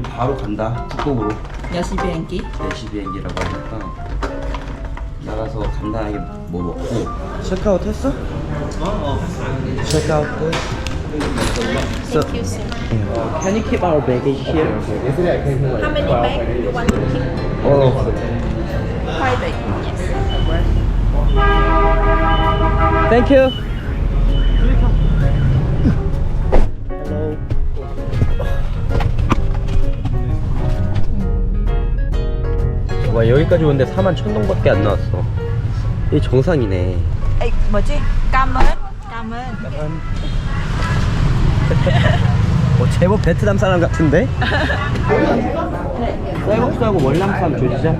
바로 간다 북곡으로 몇시 비행기? 4시 비행기라고 하니까 나가서 간단하게 뭐 먹고 체크아웃 했어? 어어 체크아웃 끝 So, can you keep our baggage here? How many bags you want to keep? Oh, Five bags. thank you. 와 여기까지 오는데 4만 천 동밖에 안 나왔어. 이 정상이네. Ê, 뭐지? Cảm ơn. 어, 제법 베트남 사람 같은데? 쌀국수하고 월남쌈 조지자.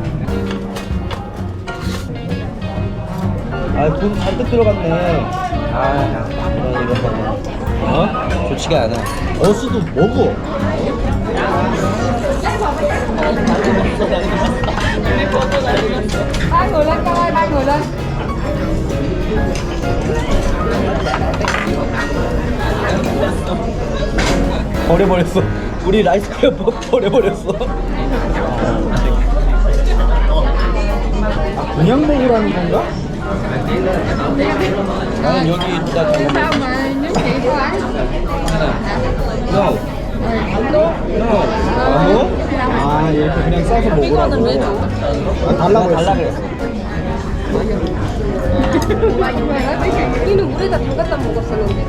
아, 돈 잔뜩 들어갔네. 아, 이거 이거 봐. 어? 좋지가 않아. 어수도 먹어. Ba người lên con ơi ba người lên 버려버렸어. 우리 라이스 페어 버려버렸어. 아, 그냥 먹으라는 건가? 나는 여기 있다 sao mà nếu chị có ấy No. No. 아, 이렇게 그냥 싸서 먹으라고. 아, 달라고 달라 그랬어. 우리가 다 갖다 먹었었는데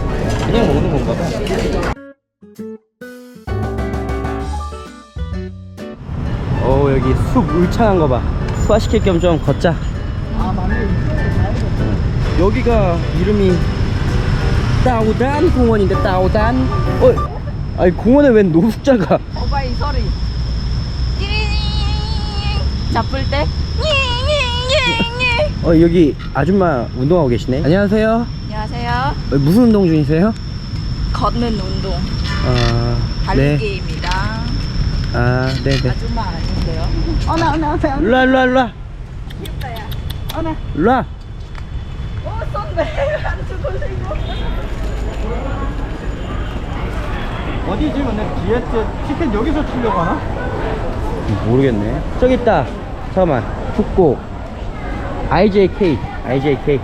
그냥 먹는 건가 봐. 어, 여기 숲 울창한 거 봐. 소화시킬 겸 좀 걷자. 여기가 이름이 따오단 공원인데 따오단. 어, 아니 공원에 웬 노숙자가? 오빠 이 소리. 잡을 때. 어 여기 아줌마 운동하고 계시네. 안녕하세요. 안녕하세요. 어, 무슨 운동 중이세요? 걷는 운동. 아, 네. 달리기입니다. 아, 네, 네. 아줌마 아닌데요? 어나 어나 어나. 일로와, 일로와, 일로와. 어나. 일로와. 오 선배 안 죽으시고. 어디 지금 내 디에트 티켓 여기서 치려고 하나? 모르겠네. 저기 있다. 잠깐만. 북곡. IJK. IJK.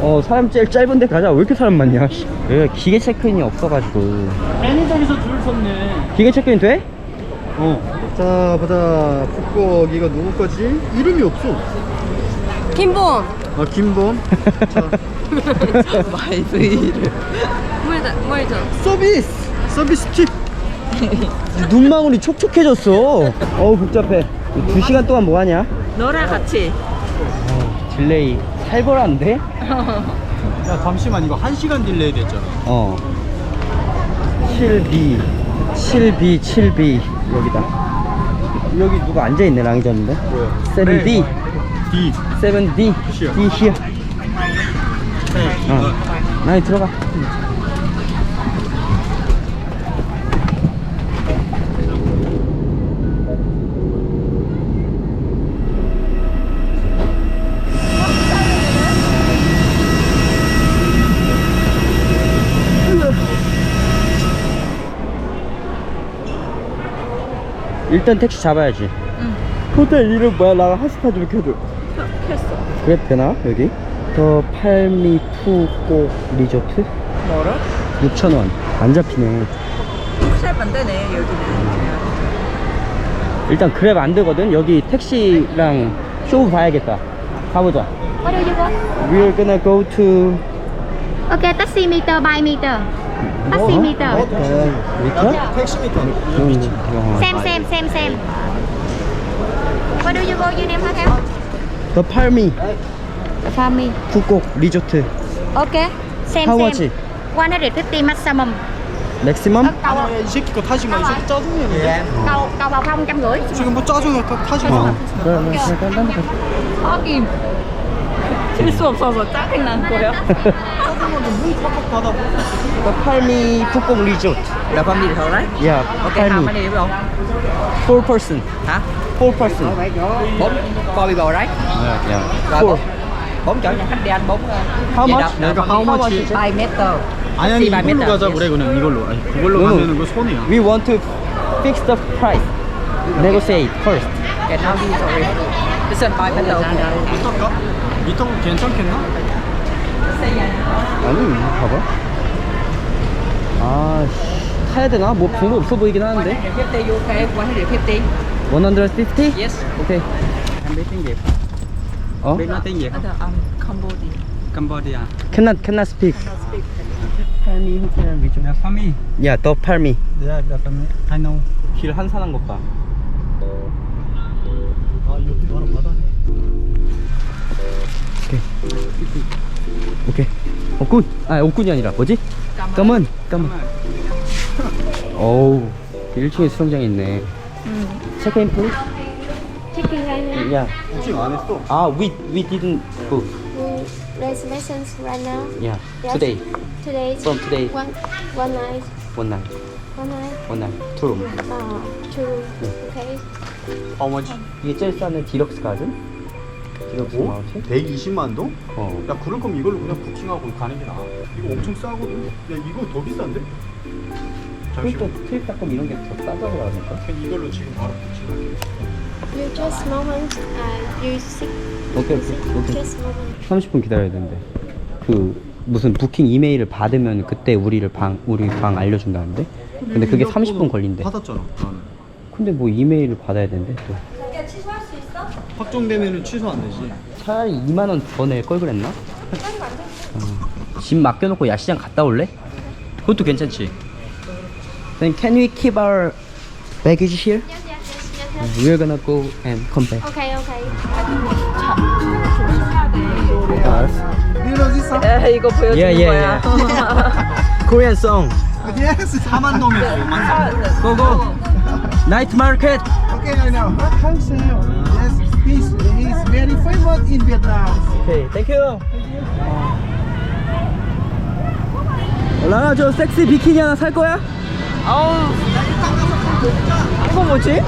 어, 사람 제일 짧은 데 가자. 왜 이렇게 사람 많냐? 씨. 여기가 기계 체크인이 없어가지고. 저기서 줄 섰네. 기계 체크인 돼? 어. 자, 보자. 북곡 이거 누구 거지? 이름이 없어. 김본 아, 김범. 자, 마이브 이름. 뭐죠 뭐죠 서비스. 서비스 팁. 눈망울이 촉촉해졌어. 어우, 복잡해. 두 시간 동안 뭐 하냐? 너랑 같이. 딜레이 살벌한데? 야, 잠시만 이거 1시간 딜레이 됐잖아. 어. 7B, 7B, 7B 여기다. 여기 누가 앉아 있네 랑이졌는데. 뭐야? 7D, D. 7D, D here. 어. 나이 들어가. 일단 택시 잡아야지. 호텔 이름 뭐야? 나 핫스타 좀 켜줘. 했어. 그래 되나 여기? 더 팔미 푸고 리조트? 뭐라? 6,000원 안 잡히네 살 반대네 여기는. 일단 그랩 안 되거든 여기 택시랑 쇼 봐야겠다 가보자? We're gonna go to Ok, taxi meter, by meter. Taxi meter. 미터? 택시 미터. Xem xem xem xem. Where do you go? You name hotel? 더 팔미 The family. 푸고 리조트 Ok. Xem How xem. much? 150 maximum. 맥시멈? Cầu 아, 이 새끼 거 타지 마. 이 새끼 cầu cầu vào không trăm rưỡi. 지금 뭐 짜증나. 타지 어 마. 그래 그래 그래. 하긴. 칠수 없어서 짜증난 거야. 짜 증나게 문 팍팍 닫아. 더 팔미 푸고 리조트 Là family thôi đấy. 야 Ok, how 팔미 many people? 4 person Hả? 4 person Bốn. Four people right? 야 Rồi 4 bốn. Bốn chỗ nhà khách đi ăn bốn. How Vậy much? đập- đập 내가 family. how much? Five meter. 아니 아니 맘에 이걸로 들어. 가자 그래 그냥 이걸로 아니 그걸로 No, no. 가면은 그 손해야 We want to fix the price. Negotiate first. cannot be sorry listen buy better okay 이터가? 이터 괜찮겠나? 아니, 봐봐. 아, 씨, 타야 되나? 뭐 방법 없어 보이긴 하는데. 150 you pay 150 150? yes 오케이. Em biết tiếng Việt, 어? biết nói tiếng Việt không? other um Cambodia Cambodia. Cannot, cannot speak. Family, The family. 야, 더 팔미. Yeah, the family. I know. 길 한산한 것 봐. 옥군. 아, 옥군이 아니라 뭐지? 까만. 까만. 어우. 1층에 수영장이 있네. 체크인 right now. 야. 부킹 안 했어 아, we we didn't book. Mm, reservations right now. Yeah. Yes. Today. Today. From today. One, one night. One night. One night. One night. Two room. Uh, two. Okay. How much? 이게 제일 싸는 디럭스 가든? 뭐? 마운틴? 120만 동? 어. 야 그럴 거면 이걸로 그냥 부킹하고 가는 게 나아 이거 엄청 싸거든 야 이거 더 비싼데? 그러니까 잠시만 트립 닷컴 이런 게 더 싸다고 하니까. 그냥 이걸로 지금 바로 부킹할게 You just moment. Uh, you sit. 오케이, 오케이. 오케이. Just moment. 30분 기다려야 되는데. 그 무슨 부킹 이메일을 받으면 그때 우리를 방 우리 방 알려준다는데. 근데 그게 30분 걸린대. 받았잖아 나는 근데 뭐 이메일을 받아야 되는데 또. 확정되면은 취소 안 되지 차라리 2만 원 더 낼 걸 그랬나? 어. 집 맡겨놓고 야시장 갔다 올래? 그것도 괜찮지. Then can we keep our baggage here? Yes, yes, yes, yes, yes. We're gonna go and come back. Okay, okay. 알았어. 에 이거 보여주는 Yeah, yeah, 거야 Korean song. 예스 4만 동에 5만 동 Go go. Night market. Okay, I know. Yes, he's, he's very famous in Vietnam. Okay, thank you. 라나 저 섹시 비키니 하나 살 거야? 어우 이거 뭐지?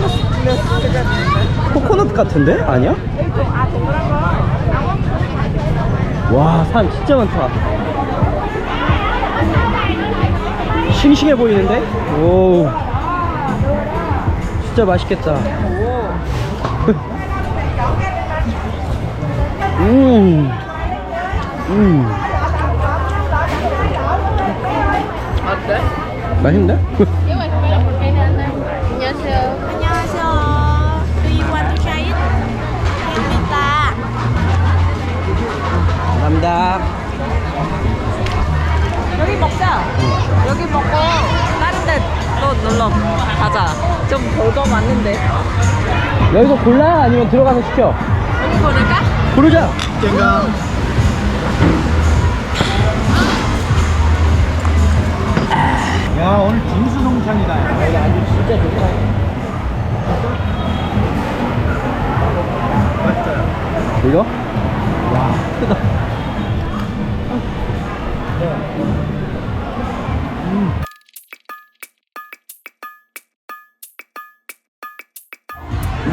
코코넛 같은데? 아니야? 와 사람 진짜 많다 싱싱해 보이는데? 오 진짜 맛있겠다 음. 음. 어때? 맛있는데? 안녕하세요. 안녕하세요. Do you want to try it? 재밌다. 감사합니다 여기 먹자 여기 먹고 다른 데 또 놀러 가자 좀 벌거 맞는데 여기서 골라? 아니면 들어가서 시켜? 여기 고를까? 고르자. 땡강 야 오늘 진수성찬이다. 여기 아주 진짜 좋다. 이거? 와. 크다. 음.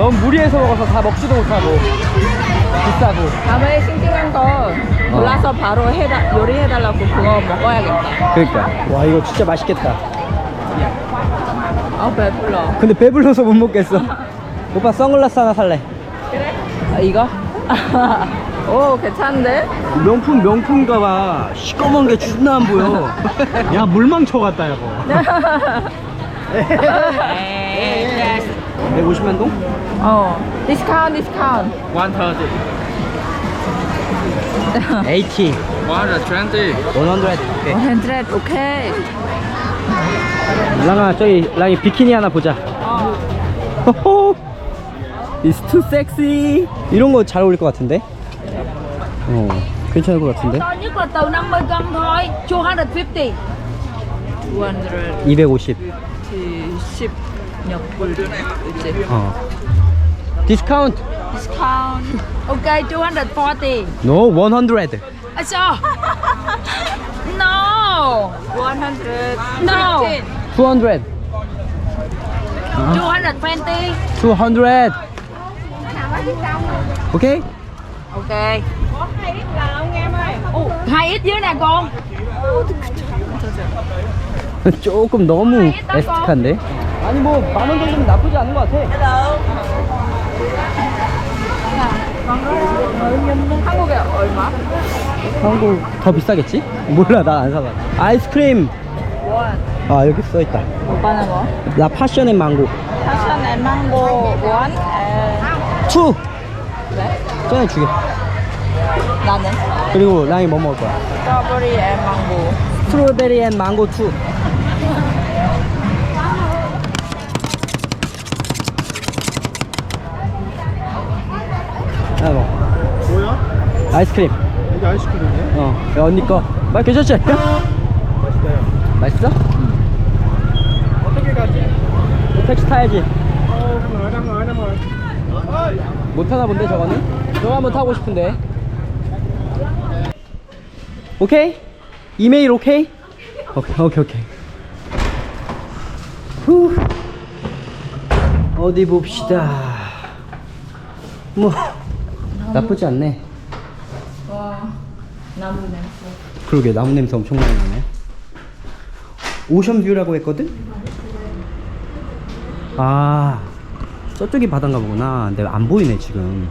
넌 무리해서 먹어서 다 먹지도 못하고. 비싸고. 다음에 싱싱한 거 골라서 바로 해다, 요리해달라고 그거 먹어야겠다. 그러니까. 와 이거 진짜 맛있겠다. 아 배불러. 근데 배불러서 못 먹겠어. 오빠 선글라스 하나 살래. 아, 이거? 오 괜찮은데? 명품 명품인가 봐. 시꺼먼 게 존나 안 보여. 야 물망초 같다 이거. 150만 동? 어 디스카운트 디스카운트 130. 80 120. 100 오케이 100 오케이 랑아 저기 랑이 비키니 하나 보자. 호호. It's too sexy. 이런 거 잘 어울릴 것 같은데? 어 괜찮을 것 같은데? To nhất là từ 50 cân thôi, 250. 200 250 10 nhập 이제 어 디스카운트 Discount. Ok, 240. No 100 À sao? No. 100 No. 200 220. 200 오케이? ok Ồ, hai ít dưới nè con. 조금 너무 에스틱한데? 아니 뭐 만 원 정도면 나쁘지 않은 것 같아. 한국에 얼마? 한국 더 비싸겠지? 몰라 난안 사봐. 아이스크림. 아 여기 써 있다. 오빠는 뭐? 나 파션 앤 망고. 파션 앤 망고 원? 에, 투. 네? 전에 두 개. 나는 그리고 랑이 뭐 먹을 거야? 스트로베리 앤 망고 스트로베리 앤 망고 투. 아 뭐. 뭐야? 아이스크림. 이게 아이스크림이야? 어. 야, 언니 거. 맛 괜찮지? 맛있어요. 맛있어? 어떻게 가지? 택시 타야지. 어. 못 타나 본데 저거는? 저거 한번 타고 싶은데. 오케이? 이메일 오케이? 오케이 오케이 오케이. 후. 어디 봅시다. 뭐 나쁘지 않네. 나무 냄새 그러게 나무 냄새 엄청 많이 나네. 오션뷰라고 했거든? 아 저쪽이 바다인가 보구나. 내가 안 보이네 지금.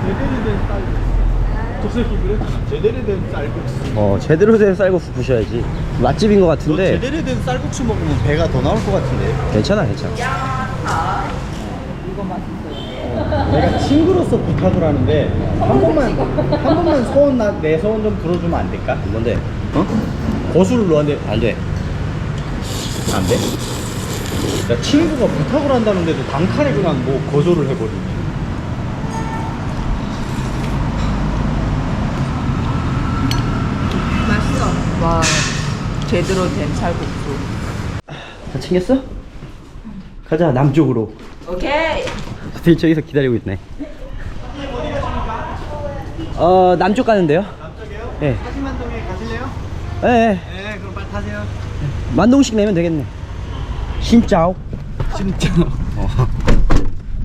제대로 된 쌀. 그래? 제대로 된 쌀국수. 어 제대로 된 쌀국수 부셔야지. 맛집인 것 너 같은데 제대로 된 쌀국수 먹으면 배가 더 나올 것 같은데. 괜찮아 괜찮아. 내가 친구로서 부탁을 하는데 한 번만 한 번만 소원 나, 내 소원 좀 들어주면 안 될까? 뭔데? 어? 고수를 넣었는데 안 돼. 안 돼? 야 친구가 부탁을 한다는데도 단칼에 그냥 뭐 거절을 해버리네. 와 제대로 된 쌀국수 다 챙겼어? 가자 남쪽으로. 오케이 들 저기서 기다리고 있네. 어 남쪽 가는데요? 남쪽이요? 예. 하신만동에 가실래요? 예. 예. 네 그럼 빨리 타세요. 만동씩 내면 되겠네. 신짜오. 진짜.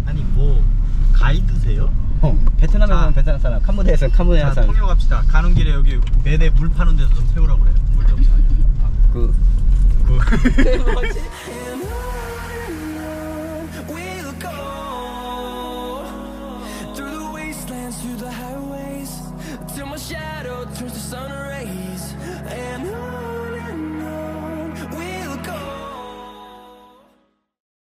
아니 뭐 가이드세요? 어. 베트남에서는 베트남 사람, 캄보디아에서는 캄보디아 자 사람. 통역합시다. 가는 길에 여기 매대 물 파는 데서 좀 세우라고 그래요. 물좀 그 그. We'll